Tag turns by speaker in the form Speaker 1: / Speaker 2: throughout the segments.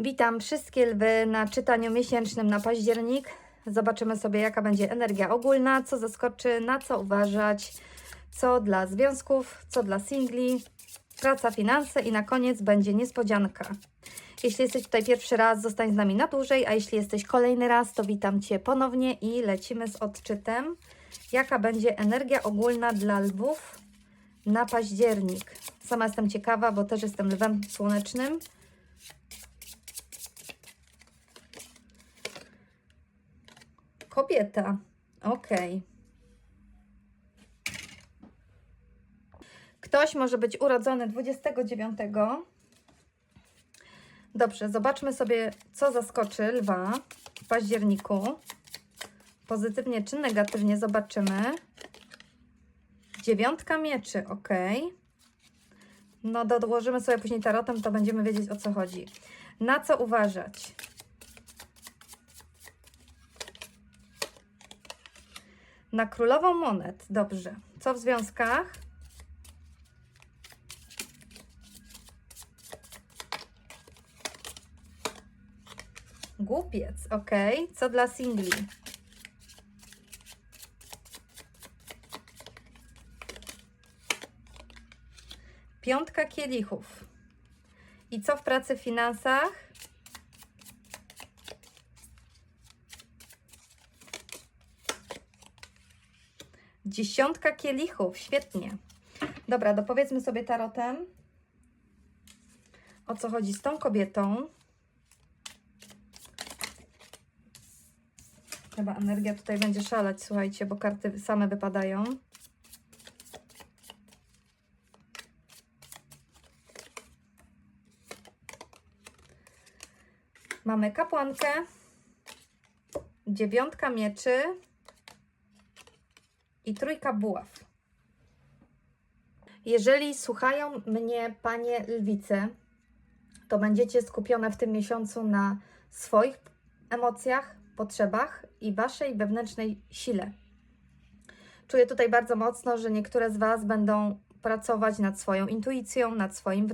Speaker 1: Witam wszystkie lwy na czytaniu miesięcznym na październik. Zobaczymy sobie, jaka będzie energia ogólna, co zaskoczy, na co uważać, co dla związków, co dla singli, praca, finanse i na koniec będzie niespodzianka. Jeśli jesteś tutaj pierwszy raz, zostań z nami na dłużej, a jeśli jesteś kolejny raz, to witam Cię ponownie i lecimy z odczytem, jaka będzie energia ogólna dla lwów na październik. Sama jestem ciekawa, bo też jestem lwem słonecznym. Kobieta. Ok. Ktoś może być urodzony 29. Dobrze, zobaczmy sobie, co zaskoczy lwa w październiku. Pozytywnie czy negatywnie zobaczymy. Dziewiątka mieczy, ok. No, dołożymy sobie później tarotem, to będziemy wiedzieć o co chodzi. Na co uważać? Na królową monet. Dobrze. Co w związkach? Głupiec. Ok. Co dla singli? Piątka kielichów. I co w pracy w finansach? Dziesiątka kielichów, świetnie. Dobra, dopowiedzmy sobie tarotem, o co chodzi z tą kobietą. Chyba energia tutaj będzie szaleć, słuchajcie, bo karty same wypadają. Mamy kapłankę, dziewiątka mieczy, i trójka buław. Jeżeli słuchają mnie panie lwice, to będziecie skupione w tym miesiącu na swoich emocjach, potrzebach i waszej wewnętrznej sile. Czuję tutaj bardzo mocno, że niektóre z Was będą pracować nad swoją intuicją, nad swoim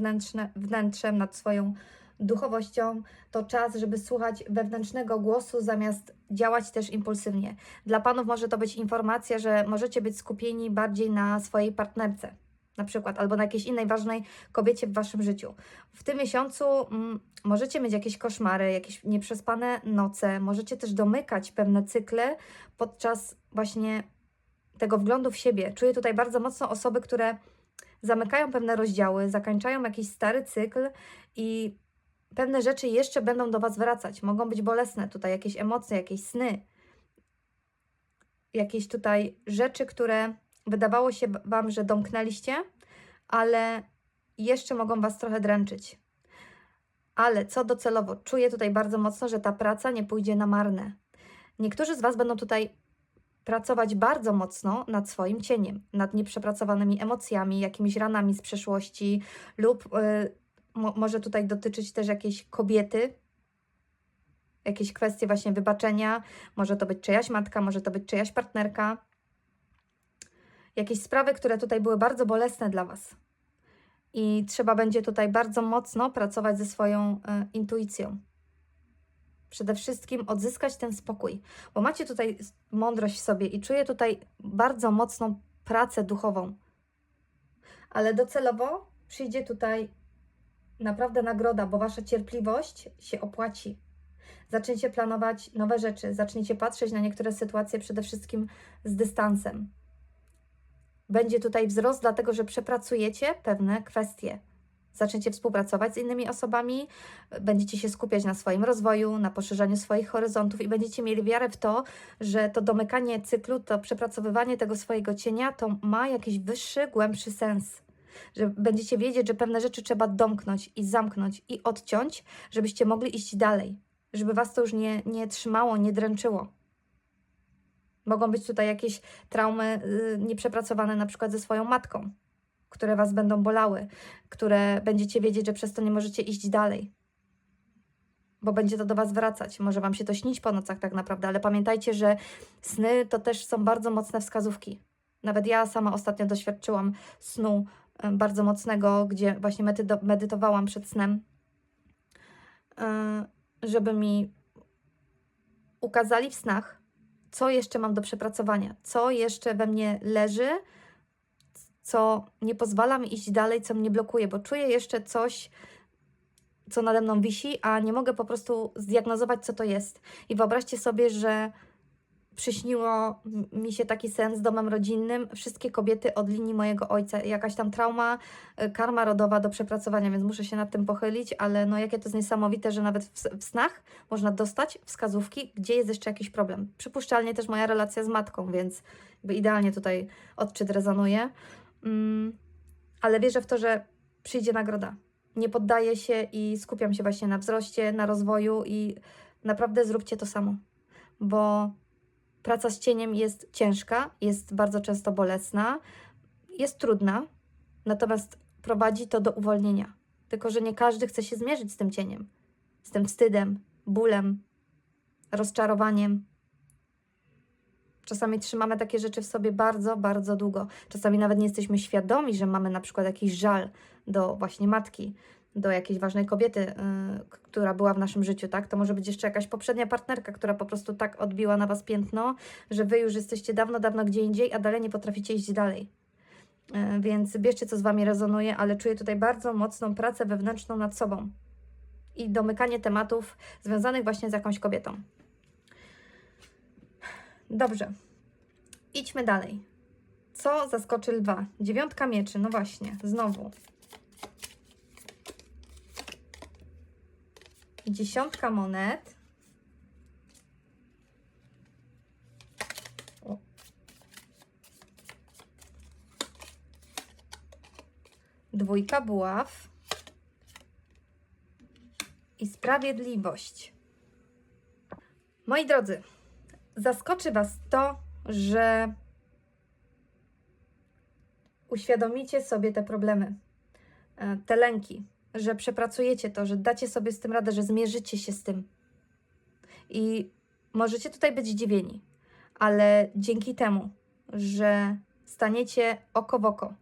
Speaker 1: wnętrzem, nad swoją duchowością. To czas, żeby słuchać wewnętrznego głosu zamiast działać też impulsywnie. Dla panów może to być informacja, że możecie być skupieni bardziej na swojej partnerce, na przykład, albo na jakiejś innej ważnej kobiecie w waszym życiu. W tym miesiącu mm, możecie mieć jakieś koszmary, jakieś nieprzespane noce, możecie też domykać pewne cykle podczas właśnie tego wglądu w siebie. Czuję tutaj bardzo mocno osoby, które zamykają pewne rozdziały, zakończają jakiś stary cykl i pewne rzeczy jeszcze będą do Was wracać. Mogą być bolesne tutaj, jakieś emocje, jakieś sny, jakieś tutaj rzeczy, które wydawało się Wam, że domknęliście, ale jeszcze mogą Was trochę dręczyć. Ale co docelowo, czuję tutaj bardzo mocno, że ta praca nie pójdzie na marne. Niektórzy z Was będą tutaj pracować bardzo mocno nad swoim cieniem, nad nieprzepracowanymi emocjami, jakimiś ranami z przeszłości lub yy, mo może tutaj dotyczyć też jakiejś kobiety, jakieś kwestie właśnie wybaczenia, może to być czyjaś matka, może to być czyjaś partnerka, jakieś sprawy, które tutaj były bardzo bolesne dla Was. I trzeba będzie tutaj bardzo mocno pracować ze swoją e, intuicją. Przede wszystkim odzyskać ten spokój, bo macie tutaj mądrość w sobie i czuję tutaj bardzo mocną pracę duchową. Ale docelowo przyjdzie tutaj naprawdę nagroda, bo wasza cierpliwość się opłaci. Zaczniecie planować nowe rzeczy, zaczniecie patrzeć na niektóre sytuacje przede wszystkim z dystansem. Będzie tutaj wzrost, dlatego że przepracujecie pewne kwestie. Zaczniecie współpracować z innymi osobami, będziecie się skupiać na swoim rozwoju, na poszerzaniu swoich horyzontów i będziecie mieli wiarę w to, że to domykanie cyklu, to przepracowywanie tego swojego cienia, to ma jakiś wyższy, głębszy sens że będziecie wiedzieć, że pewne rzeczy trzeba domknąć i zamknąć i odciąć, żebyście mogli iść dalej, żeby was to już nie, nie trzymało, nie dręczyło. Mogą być tutaj jakieś traumy yy, nieprzepracowane na przykład ze swoją matką, które was będą bolały, które będziecie wiedzieć, że przez to nie możecie iść dalej. Bo będzie to do was wracać. Może wam się to śnić po nocach tak naprawdę, ale pamiętajcie, że sny to też są bardzo mocne wskazówki. Nawet ja sama ostatnio doświadczyłam snu bardzo mocnego, gdzie właśnie medytowałam przed snem. żeby mi ukazali w snach, co jeszcze mam do przepracowania, co jeszcze we mnie leży, co nie pozwala mi iść dalej, co mnie blokuje, bo czuję jeszcze coś, co nade mną wisi, a nie mogę po prostu zdiagnozować, co to jest. I wyobraźcie sobie, że przyśniło mi się taki sen z domem rodzinnym, wszystkie kobiety od linii mojego ojca, jakaś tam trauma, y, karma rodowa do przepracowania, więc muszę się nad tym pochylić, ale no jakie to jest niesamowite, że nawet w, w snach można dostać wskazówki, gdzie jest jeszcze jakiś problem. Przypuszczalnie też moja relacja z matką, więc jakby idealnie tutaj odczyt rezonuje. Mm, ale wierzę w to, że przyjdzie nagroda. Nie poddaję się i skupiam się właśnie na wzroście, na rozwoju i naprawdę zróbcie to samo, bo praca z cieniem jest ciężka, jest bardzo często bolesna, jest trudna, natomiast prowadzi to do uwolnienia. Tylko, że nie każdy chce się zmierzyć z tym cieniem, z tym wstydem, bólem, rozczarowaniem. Czasami trzymamy takie rzeczy w sobie bardzo, bardzo długo. Czasami nawet nie jesteśmy świadomi, że mamy na przykład jakiś żal do właśnie matki, do jakiejś ważnej kobiety, k- która była w naszym życiu, tak? To może być jeszcze jakaś poprzednia partnerka, która po prostu tak odbiła na Was piętno, że Wy już jesteście dawno, dawno gdzie indziej, a dalej nie potraficie iść dalej. Yy, Więc bierzcie, co z Wami rezonuje, ale czuję tutaj bardzo mocną pracę wewnętrzną nad sobą i domykanie tematów związanych właśnie z jakąś kobietą. Dobrze. Idźmy dalej. Co zaskoczy lwa? Dziewiątka mieczy, no właśnie, znowu. Dziesiątka monet. Dwójka buław. I sprawiedliwość. Moi drodzy, zaskoczy Was to, że uświadomicie sobie te problemy, e, te lęki, że przepracujecie to, że dacie sobie z tym radę, że zmierzycie się z tym. I możecie tutaj być zdziwieni, ale dzięki temu, że staniecie oko w oko,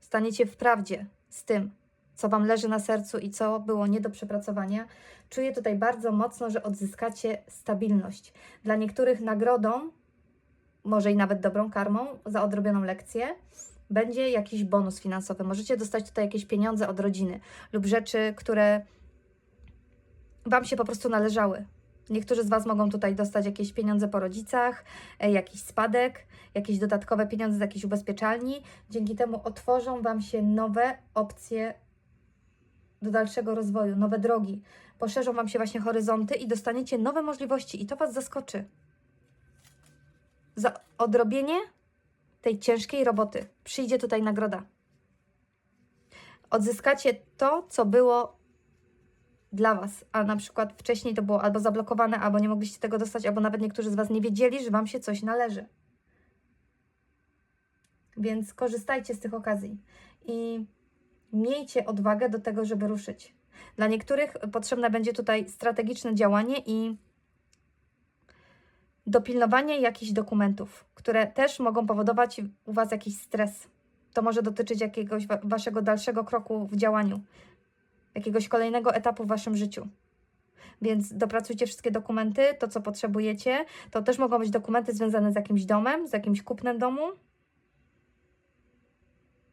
Speaker 1: staniecie w prawdzie z tym, co Wam leży na sercu i co było nie do przepracowania, czuję tutaj bardzo mocno, że odzyskacie stabilność. Dla niektórych nagrodą, może i nawet dobrą karmą za odrobioną lekcję, będzie jakiś bonus finansowy. Możecie dostać tutaj jakieś pieniądze od rodziny lub rzeczy, które Wam się po prostu należały. Niektórzy z Was mogą tutaj dostać jakieś pieniądze po rodzicach, e, jakiś spadek, jakieś dodatkowe pieniądze z jakiejś ubezpieczalni. Dzięki temu otworzą Wam się nowe opcje do dalszego rozwoju, nowe drogi. Poszerzą Wam się właśnie horyzonty i dostaniecie nowe możliwości, i to Was zaskoczy. Za odrobienie tej ciężkiej roboty przyjdzie tutaj nagroda. Odzyskacie to, co było dla Was, a na przykład wcześniej to było albo zablokowane, albo nie mogliście tego dostać, albo nawet niektórzy z Was nie wiedzieli, że Wam się coś należy. Więc korzystajcie z tych okazji i miejcie odwagę do tego, żeby ruszyć. Dla niektórych potrzebne będzie tutaj strategiczne działanie i dopilnowanie jakichś dokumentów, które też mogą powodować u Was jakiś stres. To może dotyczyć jakiegoś wa- Waszego dalszego kroku w działaniu, jakiegoś kolejnego etapu w Waszym życiu. Więc dopracujcie wszystkie dokumenty, to co potrzebujecie. To też mogą być dokumenty związane z jakimś domem, z jakimś kupnem domu.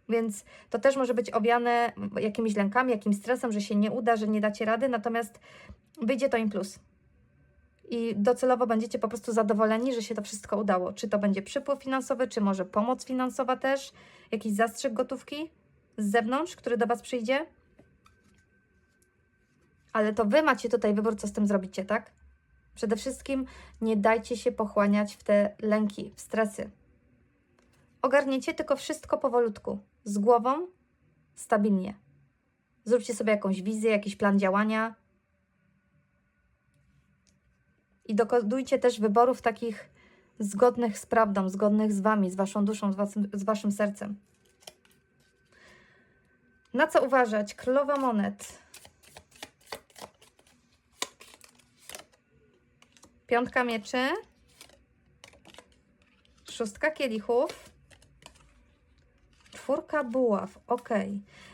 Speaker 1: Więc to też może być owiane jakimiś lękami, jakimś stresem, że się nie uda, że nie dacie rady, natomiast wyjdzie to im plus. I docelowo będziecie po prostu zadowoleni, że się to wszystko udało. Czy to będzie przypływ finansowy, czy może pomoc finansowa też, jakiś zastrzyk gotówki z zewnątrz, który do Was przyjdzie. Ale to Wy macie tutaj wybór, co z tym zrobicie, tak? Przede wszystkim nie dajcie się pochłaniać w te lęki, w stresy. Ogarniecie tylko wszystko powolutku, z głową, stabilnie. Zróbcie sobie jakąś wizję, jakiś plan działania i dokonujcie też wyborów takich zgodnych z prawdą, zgodnych z Wami, z Waszą duszą, z, was, z Waszym sercem. Na co uważać? Królowa monet. Piątka mieczy. Szóstka kielichów. Czwórka buław. Ok.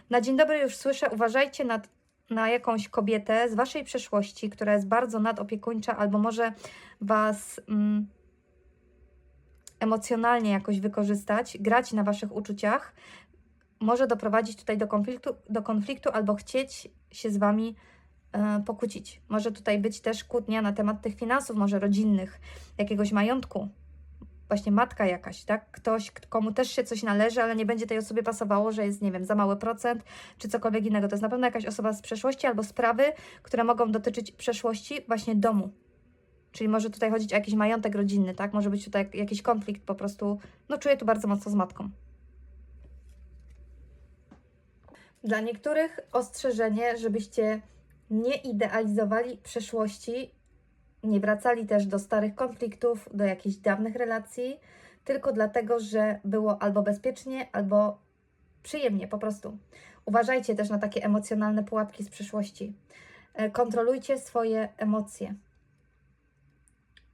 Speaker 1: Na dzień dobry już słyszę. Uważajcie nad na jakąś kobietę z waszej przeszłości, która jest bardzo nadopiekuńcza albo może was mm, emocjonalnie jakoś wykorzystać, grać na waszych uczuciach, może doprowadzić tutaj do konfliktu, do konfliktu albo chcieć się z wami e, pokłócić. Może tutaj być też kłótnia na temat tych finansów, może rodzinnych, jakiegoś majątku. Właśnie matka jakaś, tak? Ktoś, komu też się coś należy, ale nie będzie tej osobie pasowało, że jest, nie wiem, za mały procent, czy cokolwiek innego. To jest na pewno jakaś osoba z przeszłości albo sprawy, które mogą dotyczyć przeszłości właśnie domu. Czyli może tutaj chodzić o jakiś majątek rodzinny, tak? Może być tutaj jak- jakiś konflikt po prostu. No czuję tu bardzo mocno z matką. Dla niektórych ostrzeżenie, żebyście nie idealizowali przeszłości, nie wracali też do starych konfliktów, do jakichś dawnych relacji, tylko dlatego, że było albo bezpiecznie, albo przyjemnie po prostu. Uważajcie też na takie emocjonalne pułapki z przeszłości. E, Kontrolujcie swoje emocje.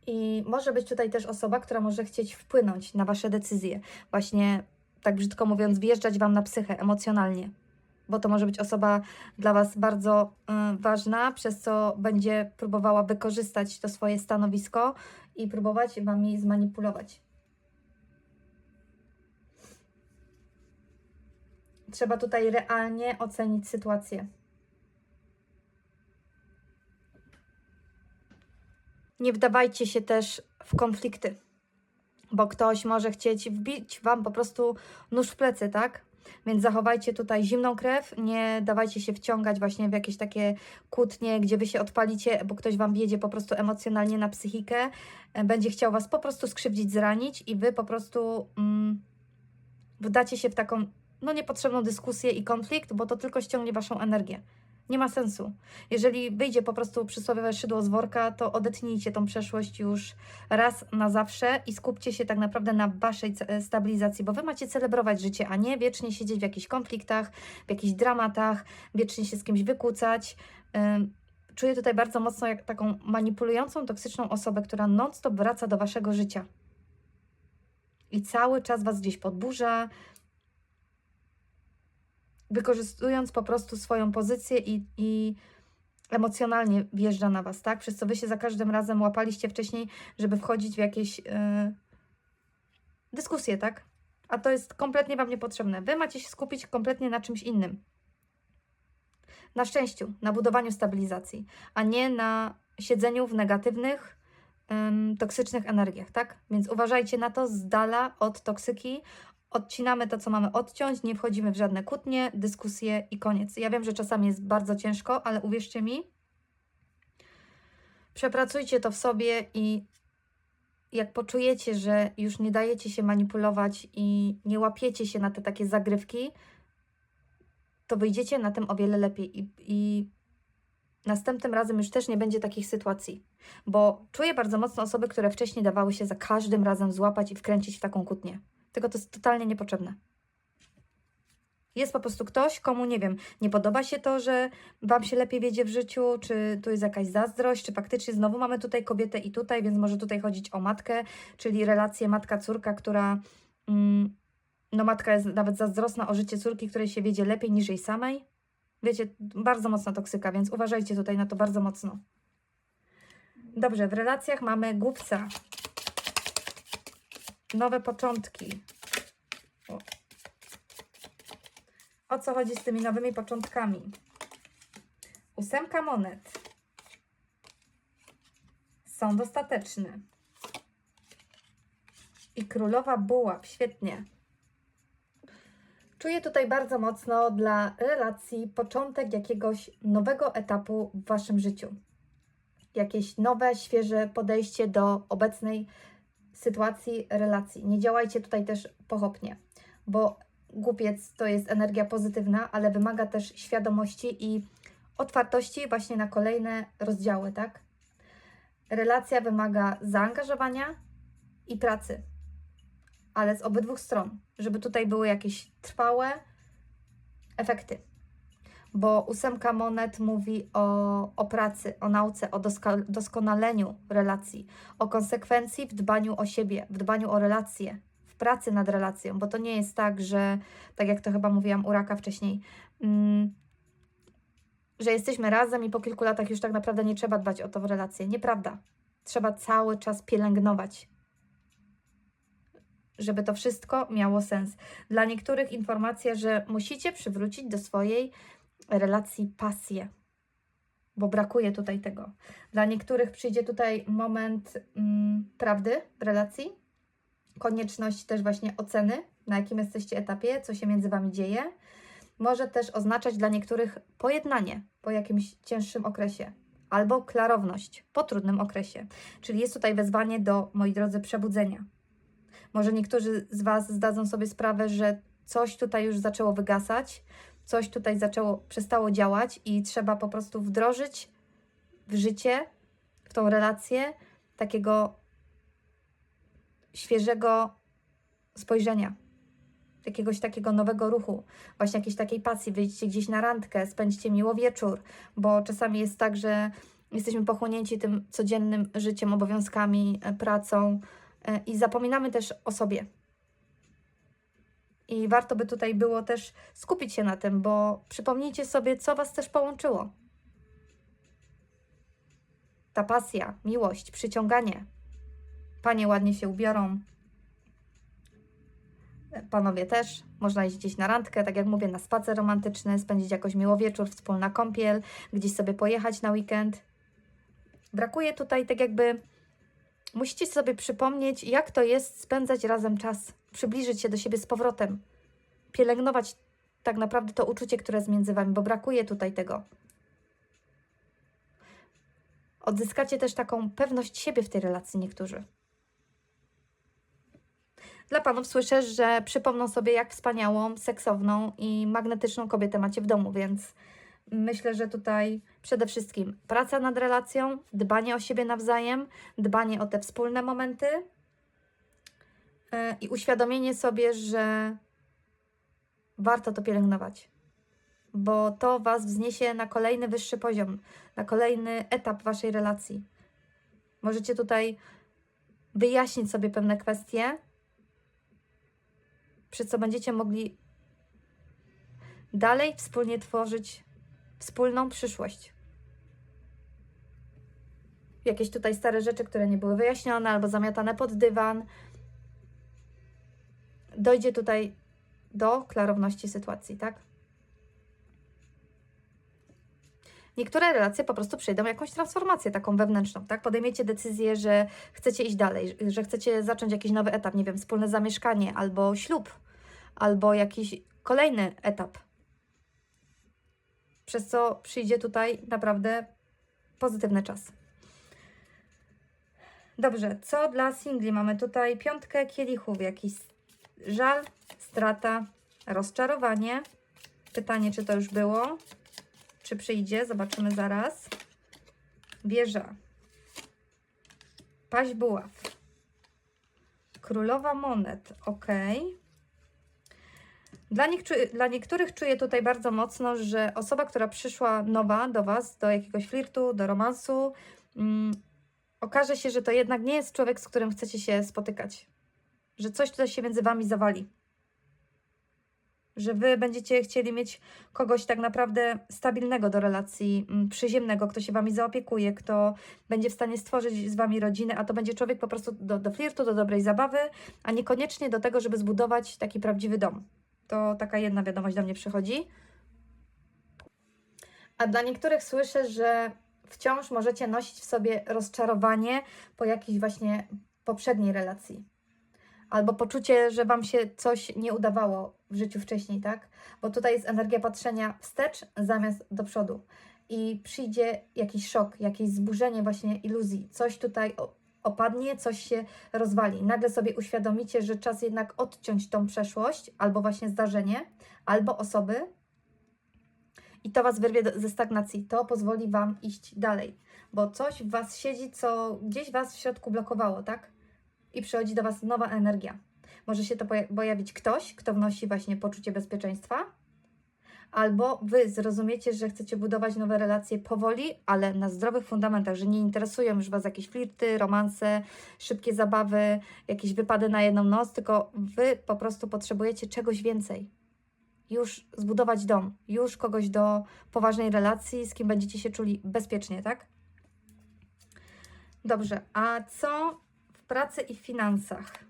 Speaker 1: I może być tutaj też osoba, która może chcieć wpłynąć na Wasze decyzje. Właśnie, tak brzydko mówiąc, wjeżdżać Wam na psychę emocjonalnie. Bo to może być osoba dla Was bardzo y, ważna, przez co będzie próbowała wykorzystać to swoje stanowisko i próbować Wami zmanipulować. Trzeba tutaj realnie ocenić sytuację. Nie wdawajcie się też w konflikty, bo ktoś może chcieć wbić Wam po prostu nóż w plecy, tak? Więc zachowajcie tutaj zimną krew, nie dawajcie się wciągać właśnie w jakieś takie kłótnie, gdzie Wy się odpalicie, bo ktoś Wam wjedzie po prostu emocjonalnie na psychikę, e, będzie chciał Was po prostu skrzywdzić, zranić i Wy po prostu mm, wdacie się w taką no niepotrzebną dyskusję i konflikt, bo to tylko ściągnie Waszą energię. Nie ma sensu. Jeżeli wyjdzie po prostu przysłowiowe szydło z worka, to odetnijcie tą przeszłość już raz na zawsze i skupcie się tak naprawdę na waszej stabilizacji, bo wy macie celebrować życie, a nie wiecznie siedzieć w jakichś konfliktach, w jakichś dramatach, wiecznie się z kimś wykłócać. Czuję tutaj bardzo mocno jak taką manipulującą, toksyczną osobę, która non-stop wraca do waszego życia. I cały czas was gdzieś podburza, wykorzystując po prostu swoją pozycję i, i emocjonalnie wjeżdża na Was, tak? Przez co Wy się za każdym razem łapaliście wcześniej, żeby wchodzić w jakieś yy, dyskusje, tak? A to jest kompletnie Wam niepotrzebne. Wy macie się skupić kompletnie na czymś innym. Na szczęściu, na budowaniu stabilizacji, a nie na siedzeniu w negatywnych, toksycznych energiach, tak? Więc uważajcie na to z dala od toksyki, odcinamy to, co mamy odciąć, nie wchodzimy w żadne kłótnie, dyskusje i koniec. Ja wiem, że czasami jest bardzo ciężko, ale uwierzcie mi, przepracujcie to w sobie i jak poczujecie, że już nie dajecie się manipulować i nie łapiecie się na te takie zagrywki, to wyjdziecie na tym o wiele lepiej i, i następnym razem już też nie będzie takich sytuacji. Bo czuję bardzo mocno osoby, które wcześniej dawały się za każdym razem złapać i wkręcić w taką kłótnię. Tylko to jest totalnie niepotrzebne. Jest po prostu ktoś, komu nie wiem, nie podoba się to, że Wam się lepiej wiedzie w życiu, czy tu jest jakaś zazdrość, czy faktycznie znowu mamy tutaj kobietę i tutaj, więc może tutaj chodzić o matkę, czyli relację matka-córka, która, mm, no matka jest nawet zazdrosna o życie córki, której się wiedzie lepiej niż jej samej. Wiecie, bardzo mocna toksyka, więc uważajcie tutaj na to bardzo mocno. Dobrze, w relacjach mamy głupca. Nowe początki. O. o co chodzi z tymi nowymi początkami? Ósemka monet. Są dostateczne. I królowa bułap. Świetnie. Czuję tutaj bardzo mocno dla relacji początek jakiegoś nowego etapu w Waszym życiu. Jakieś nowe, świeże podejście do obecnej sytuacji, relacji. Nie działajcie tutaj też pochopnie, bo głupiec to jest energia pozytywna, ale wymaga też świadomości i otwartości właśnie na kolejne rozdziały, tak? Relacja wymaga zaangażowania i pracy, ale z obydwu stron, żeby tutaj były jakieś trwałe efekty. Bo ósemka monet mówi o, o pracy, o nauce, o doskonaleniu relacji, o konsekwencji w dbaniu o siebie, w dbaniu o relacje, w pracy nad relacją, bo to nie jest tak, że, tak jak to chyba mówiłam u raka wcześniej, mm, że jesteśmy razem i po kilku latach już tak naprawdę nie trzeba dbać o tą relację. Nieprawda. Trzeba cały czas pielęgnować, żeby to wszystko miało sens. Dla niektórych informacja, że musicie przywrócić do swojej relacji pasję, bo brakuje tutaj tego. Dla niektórych przyjdzie tutaj moment mm, prawdy w relacji, konieczność też właśnie oceny, na jakim jesteście etapie, co się między Wami dzieje. Może też oznaczać dla niektórych pojednanie po jakimś cięższym okresie albo klarowność po trudnym okresie. Czyli jest tutaj wezwanie do, moi drodzy, przebudzenia. Może niektórzy z Was zdadzą sobie sprawę, że coś tutaj już zaczęło wygasać, coś tutaj zaczęło, przestało działać i trzeba po prostu wdrożyć w życie, w tą relację takiego świeżego spojrzenia, jakiegoś takiego nowego ruchu, właśnie jakiejś takiej pasji. Wyjdźcie gdzieś na randkę, spędźcie miło wieczór, bo czasami jest tak, że jesteśmy pochłonięci tym codziennym życiem, obowiązkami, e, pracą e, i zapominamy też o sobie. I warto by tutaj było też skupić się na tym, bo przypomnijcie sobie, co Was też połączyło. Ta pasja, miłość, przyciąganie. Panie ładnie się ubiorą, panowie też. Można iść gdzieś na randkę, tak jak mówię, na spacer romantyczny, spędzić jakoś miło wieczór, wspólna kąpiel, gdzieś sobie pojechać na weekend. Brakuje tutaj tak jakby, musicie sobie przypomnieć, jak to jest spędzać razem czas, przybliżyć się do siebie z powrotem, pielęgnować tak naprawdę to uczucie, które jest między Wami, bo brakuje tutaj tego. Odzyskacie też taką pewność siebie w tej relacji niektórzy. Dla panów słyszę, że przypomną sobie, jak wspaniałą, seksowną i magnetyczną kobietę macie w domu, więc myślę, że tutaj przede wszystkim praca nad relacją, dbanie o siebie nawzajem, dbanie o te wspólne momenty i uświadomienie sobie, że warto to pielęgnować, bo to Was wzniesie na kolejny wyższy poziom, na kolejny etap Waszej relacji. Możecie tutaj wyjaśnić sobie pewne kwestie, przez co będziecie mogli dalej wspólnie tworzyć wspólną przyszłość. Jakieś tutaj stare rzeczy, które nie były wyjaśnione albo zamiatane pod dywan. Dojdzie tutaj do klarowności sytuacji, tak? Niektóre relacje po prostu przejdą jakąś transformację taką wewnętrzną, tak? Podejmiecie decyzję, że chcecie iść dalej, że chcecie zacząć jakiś nowy etap, nie wiem, wspólne zamieszkanie albo ślub, albo jakiś kolejny etap. Przez co przyjdzie tutaj naprawdę pozytywny czas. Dobrze, co dla singli? Mamy tutaj piątkę kielichów, jakiś żal, strata, rozczarowanie. Pytanie, czy to już było? Czy przyjdzie? Zobaczymy zaraz. Wieża. Paź buław. Królowa monet. Ok. Dla, dla niektórych czuję tutaj bardzo mocno, że osoba, która przyszła nowa do Was, do jakiegoś flirtu, do romansu, mm, okaże się, że to jednak nie jest człowiek, z którym chcecie się spotykać. Że coś tutaj się między Wami zawali że wy będziecie chcieli mieć kogoś tak naprawdę stabilnego do relacji, mm, przyziemnego, kto się wami zaopiekuje, kto będzie w stanie stworzyć z wami rodzinę, a to będzie człowiek po prostu do, do flirtu, do dobrej zabawy, a niekoniecznie do tego, żeby zbudować taki prawdziwy dom. To taka jedna wiadomość do mnie przychodzi. A dla niektórych słyszę, że wciąż możecie nosić w sobie rozczarowanie po jakiejś właśnie poprzedniej relacji albo poczucie, że Wam się coś nie udawało w życiu wcześniej, tak? Bo tutaj jest energia patrzenia wstecz zamiast do przodu. I przyjdzie jakiś szok, jakieś zburzenie właśnie iluzji, coś tutaj opadnie, coś się rozwali. Nagle sobie uświadomicie, że czas jednak odciąć tą przeszłość, albo właśnie zdarzenie, albo osoby, i to Was wyrwie ze stagnacji. To pozwoli Wam iść dalej, bo coś w Was siedzi, co gdzieś Was w środku blokowało, tak? I przychodzi do Was nowa energia. Może się to pojawić ktoś, kto wnosi właśnie poczucie bezpieczeństwa, albo Wy zrozumiecie, że chcecie budować nowe relacje powoli, ale na zdrowych fundamentach, że nie interesują już Was jakieś flirty, romanse, szybkie zabawy, jakieś wypady na jedną noc, tylko Wy po prostu potrzebujecie czegoś więcej. już zbudować dom, już kogoś do poważnej relacji, z kim będziecie się czuli bezpiecznie, tak? Dobrze, a co pracy i finansach?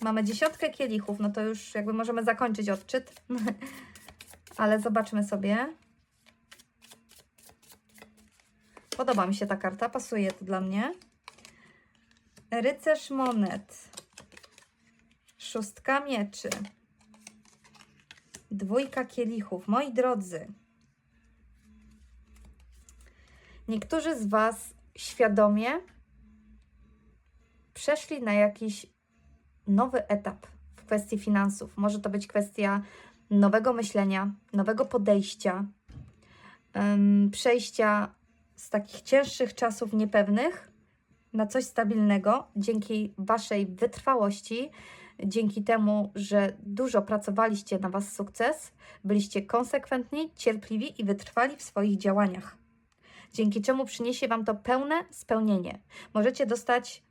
Speaker 1: Mamy dziesiątkę kielichów, no to już jakby możemy zakończyć odczyt. Ale zobaczmy sobie. Podoba mi się ta karta, pasuje to dla mnie. Rycerz monet. Szóstka mieczy. Dwójka kielichów. Moi drodzy, niektórzy z Was świadomie przeszli na jakiś nowy etap w kwestii finansów. Może to być kwestia nowego myślenia, nowego podejścia, przejścia z takich cięższych czasów niepewnych na coś stabilnego dzięki Waszej wytrwałości, dzięki temu, że dużo pracowaliście na Was sukces, byliście konsekwentni, cierpliwi i wytrwali w swoich działaniach. Dzięki czemu przyniesie Wam to pełne spełnienie. Możecie dostać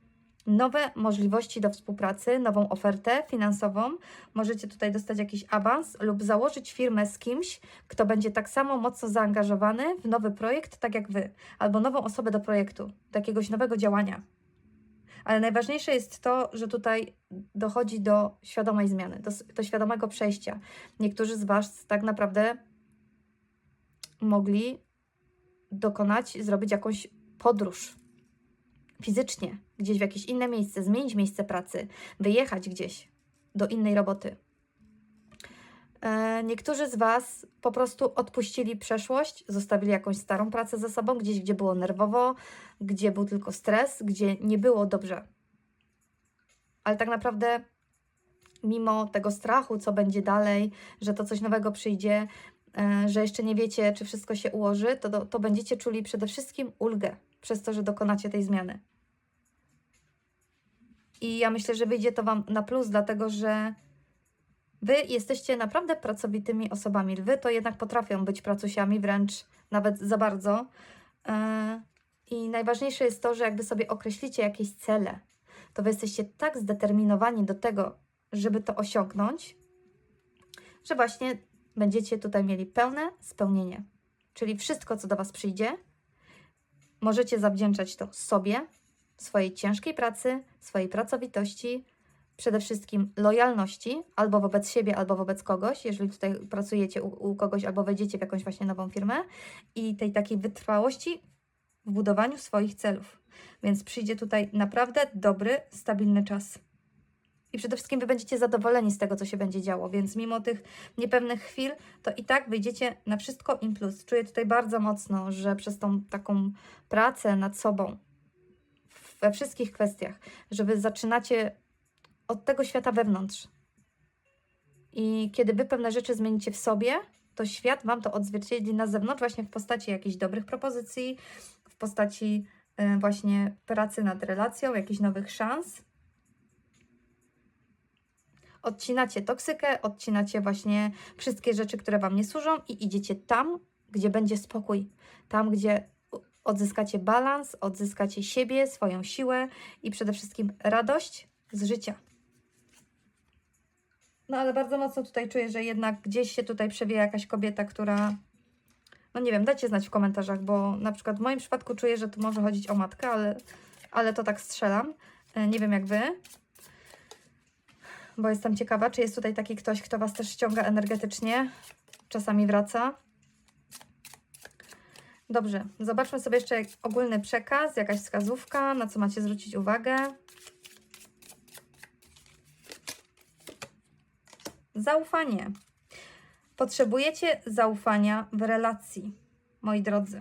Speaker 1: nowe możliwości do współpracy, nową ofertę finansową. Możecie tutaj dostać jakiś awans lub założyć firmę z kimś, kto będzie tak samo mocno zaangażowany w nowy projekt, tak jak Wy, albo nową osobę do projektu, do jakiegoś nowego działania. Ale najważniejsze jest to, że tutaj dochodzi do świadomej zmiany, do, do świadomego przejścia. Niektórzy z Was tak naprawdę mogli dokonać, zrobić jakąś podróż fizycznie, gdzieś w jakieś inne miejsce, zmienić miejsce pracy, wyjechać gdzieś do innej roboty. E, Niektórzy z Was po prostu odpuścili przeszłość, zostawili jakąś starą pracę za sobą, gdzieś, gdzie było nerwowo, gdzie był tylko stres, gdzie nie było dobrze. Ale tak naprawdę, mimo tego strachu, co będzie dalej, że to coś nowego przyjdzie, e, że jeszcze nie wiecie, czy wszystko się ułoży, to, to będziecie czuli przede wszystkim ulgę przez to, że dokonacie tej zmiany. I ja myślę, że wyjdzie to Wam na plus, dlatego że Wy jesteście naprawdę pracowitymi osobami. Lwy to jednak potrafią być pracusiami, wręcz nawet za bardzo. E, I najważniejsze jest to, że jakby sobie określicie jakieś cele, to Wy jesteście tak zdeterminowani do tego, żeby to osiągnąć, że właśnie będziecie tutaj mieli pełne spełnienie. Czyli wszystko, co do Was przyjdzie, możecie zawdzięczać to sobie, swojej ciężkiej pracy, swojej pracowitości, przede wszystkim lojalności albo wobec siebie, albo wobec kogoś, jeżeli tutaj pracujecie u, u kogoś albo wejdziecie w jakąś właśnie nową firmę i tej takiej wytrwałości w budowaniu swoich celów. Więc przyjdzie tutaj naprawdę dobry, stabilny czas. I przede wszystkim Wy będziecie zadowoleni z tego, co się będzie działo, więc mimo tych niepewnych chwil, to i tak wyjdziecie na wszystko in plus. Czuję tutaj bardzo mocno, że przez tą taką pracę nad sobą, we wszystkich kwestiach, że Wy zaczynacie od tego świata wewnątrz. I kiedy Wy pewne rzeczy zmienicie w sobie, to świat Wam to odzwierciedli na zewnątrz, właśnie w postaci jakichś dobrych propozycji, w postaci y, właśnie pracy nad relacją, jakichś nowych szans. Odcinacie toksykę, odcinacie właśnie wszystkie rzeczy, które Wam nie służą i idziecie tam, gdzie będzie spokój, tam, gdzie odzyskacie balans, odzyskacie siebie, swoją siłę i przede wszystkim radość z życia. No ale bardzo mocno tutaj czuję, że jednak gdzieś się tutaj przewija jakaś kobieta, która. No nie wiem, dajcie znać w komentarzach, bo na przykład w moim przypadku czuję, że tu może chodzić o matkę, ale, ale to tak strzelam. E, Nie wiem jak wy. Bo jestem ciekawa, czy jest tutaj taki ktoś, kto was też ściąga energetycznie. Czasami wraca. Dobrze, zobaczmy sobie jeszcze ogólny przekaz, jakaś wskazówka, na co macie zwrócić uwagę. Zaufanie. Potrzebujecie zaufania w relacji, moi drodzy.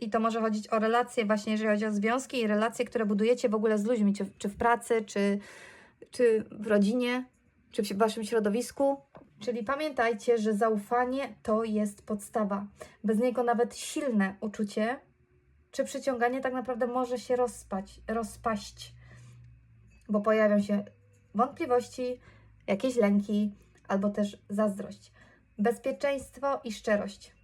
Speaker 1: I to może chodzić o relacje, właśnie jeżeli chodzi o związki i relacje, które budujecie w ogóle z ludźmi, czy, w pracy, czy, czy w rodzinie, czy w waszym środowisku. Czyli pamiętajcie, że zaufanie to jest podstawa. Bez niego nawet silne uczucie czy przyciąganie tak naprawdę może się rozpać, rozpaść, bo pojawią się wątpliwości, jakieś lęki albo też zazdrość. Bezpieczeństwo i szczerość.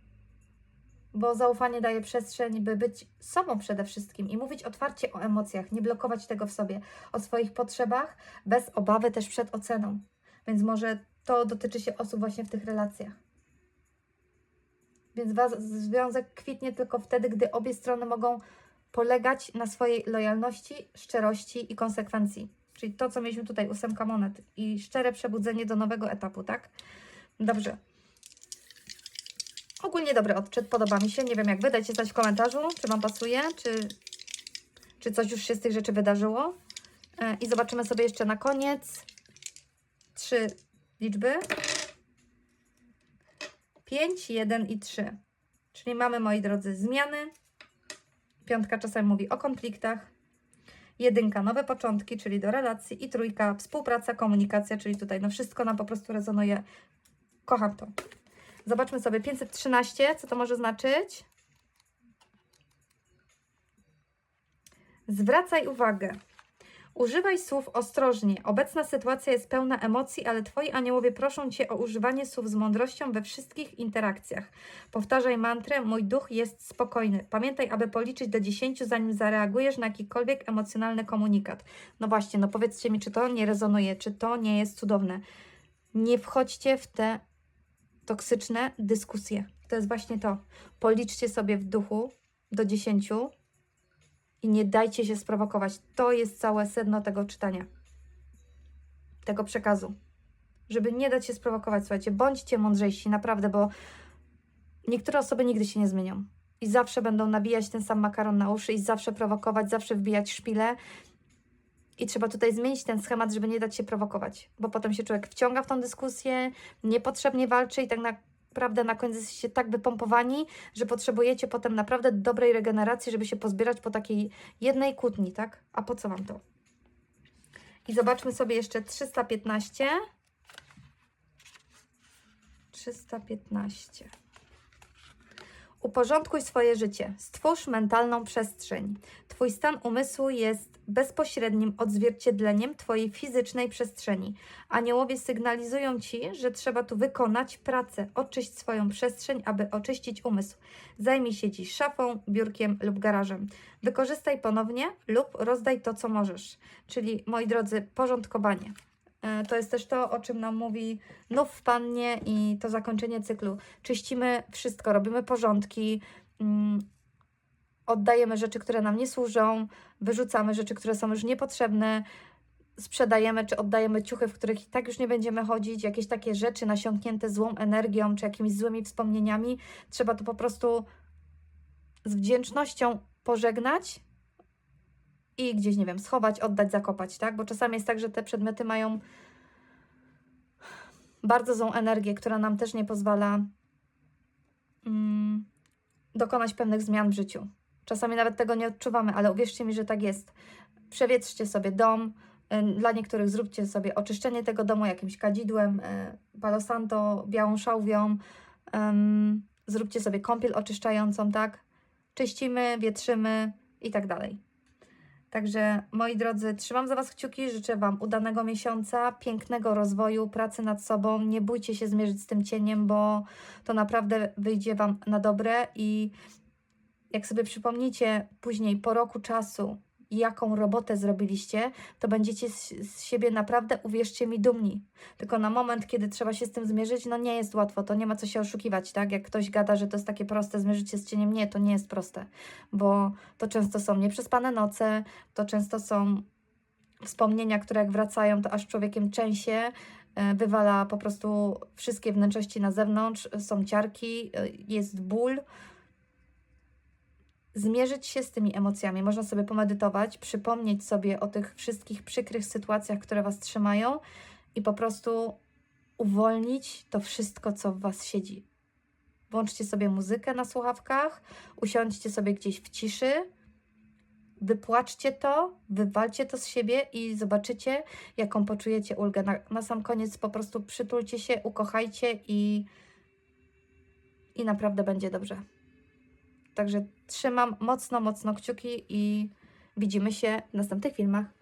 Speaker 1: Bo zaufanie daje przestrzeń, by być sobą przede wszystkim i mówić otwarcie o emocjach, nie blokować tego w sobie, o swoich potrzebach, bez obawy też przed oceną. Więc może to dotyczy się osób właśnie w tych relacjach. Więc was, związek kwitnie tylko wtedy, gdy obie strony mogą polegać na swojej lojalności, szczerości i konsekwencji. Czyli to, co mieliśmy tutaj, ósemka monet i szczere przebudzenie do nowego etapu, tak? Dobrze. Ogólnie dobry odczyt, podoba mi się. Nie wiem jak wy, dajcie znać w komentarzu, czy Wam pasuje, czy, czy coś już się z tych rzeczy wydarzyło. E, I zobaczymy sobie jeszcze na koniec trzy liczby. 5, 1 i 3. Czyli mamy, moi drodzy, zmiany. Piątka czasem mówi o konfliktach. Jedynka, nowe początki, czyli do relacji. I trójka, współpraca, komunikacja, czyli tutaj no wszystko nam po prostu rezonuje. Kocham to. Zobaczmy sobie 513, co to może znaczyć. Zwracaj uwagę. Używaj słów ostrożnie. Obecna sytuacja jest pełna emocji, ale Twoi aniołowie proszą Cię o używanie słów z mądrością we wszystkich interakcjach. Powtarzaj mantrę: Mój duch jest spokojny. Pamiętaj, aby policzyć do 10, zanim zareagujesz na jakikolwiek emocjonalny komunikat. No właśnie, no powiedzcie mi, czy to nie rezonuje, czy to nie jest cudowne. Nie wchodźcie w te toksyczne dyskusje. To jest właśnie to. Policzcie sobie w duchu do 10 i nie dajcie się sprowokować. To jest całe sedno tego czytania, tego przekazu. Żeby nie dać się sprowokować, słuchajcie, bądźcie mądrzejsi, naprawdę, bo niektóre osoby nigdy się nie zmienią i zawsze będą nabijać ten sam makaron na uszy i zawsze prowokować, zawsze wbijać szpile. I trzeba tutaj zmienić ten schemat, żeby nie dać się prowokować, bo potem się człowiek wciąga w tą dyskusję, niepotrzebnie walczy i tak naprawdę na końcu jesteście tak wypompowani, że potrzebujecie potem naprawdę dobrej regeneracji, żeby się pozbierać po takiej jednej kłótni, tak? A po co Wam to? I zobaczmy sobie jeszcze 315. 315. Uporządkuj swoje życie. Stwórz mentalną przestrzeń. Twój stan umysłu jest bezpośrednim odzwierciedleniem Twojej fizycznej przestrzeni. Aniołowie sygnalizują Ci, że trzeba tu wykonać pracę. Oczyść swoją przestrzeń, aby oczyścić umysł. Zajmij się dziś szafą, biurkiem lub garażem. Wykorzystaj ponownie lub rozdaj to, co możesz. Czyli, moi drodzy, porządkowanie. E, To jest też to, o czym nam mówi Nów w Pannie i to zakończenie cyklu. Czyścimy wszystko, robimy porządki, mm, oddajemy rzeczy, które nam nie służą, wyrzucamy rzeczy, które są już niepotrzebne, sprzedajemy czy oddajemy ciuchy, w których i tak już nie będziemy chodzić, jakieś takie rzeczy nasiąknięte złą energią czy jakimiś złymi wspomnieniami. Trzeba to po prostu z wdzięcznością pożegnać i gdzieś, nie wiem, schować, oddać, zakopać, tak? Bo czasami jest tak, że te przedmioty mają bardzo złą energię, która nam też nie pozwala mm, dokonać pewnych zmian w życiu. Czasami nawet tego nie odczuwamy, ale uwierzcie mi, że tak jest. Przewietrzcie sobie dom. y, Dla niektórych zróbcie sobie oczyszczenie tego domu jakimś kadzidłem, y, palo santo, białą szałwią. Zróbcie sobie kąpiel oczyszczającą, tak? Czyścimy, wietrzymy i tak dalej. Także moi drodzy, trzymam za Was kciuki, życzę Wam udanego miesiąca, pięknego rozwoju, pracy nad sobą. Nie bójcie się zmierzyć z tym cieniem, bo to naprawdę wyjdzie Wam na dobre i jak sobie przypomnicie później po roku czasu, jaką robotę zrobiliście, to będziecie z, z siebie naprawdę, uwierzcie mi, dumni. Tylko na moment, kiedy trzeba się z tym zmierzyć, no nie jest łatwo, to nie ma co się oszukiwać, tak? Jak ktoś gada, że to jest takie proste, zmierzyć się z cieniem, nie, to nie jest proste, bo to często są nieprzespane noce, to często są wspomnienia, które jak wracają, to aż człowiekiem trzęsie, e, wywala po prostu wszystkie wnętrzości na zewnątrz, są ciarki, e, jest ból. Zmierzyć się z tymi emocjami. Można sobie pomedytować, przypomnieć sobie o tych wszystkich przykrych sytuacjach, które Was trzymają i po prostu uwolnić to wszystko, co w Was siedzi. Włączcie sobie muzykę na słuchawkach, usiądźcie sobie gdzieś w ciszy, wypłaczcie to, wywalcie to z siebie i zobaczycie, jaką poczujecie ulgę. Na, na sam koniec po prostu przytulcie się, ukochajcie i, i naprawdę będzie dobrze. Także trzymam mocno, mocno kciuki i widzimy się w następnych filmach.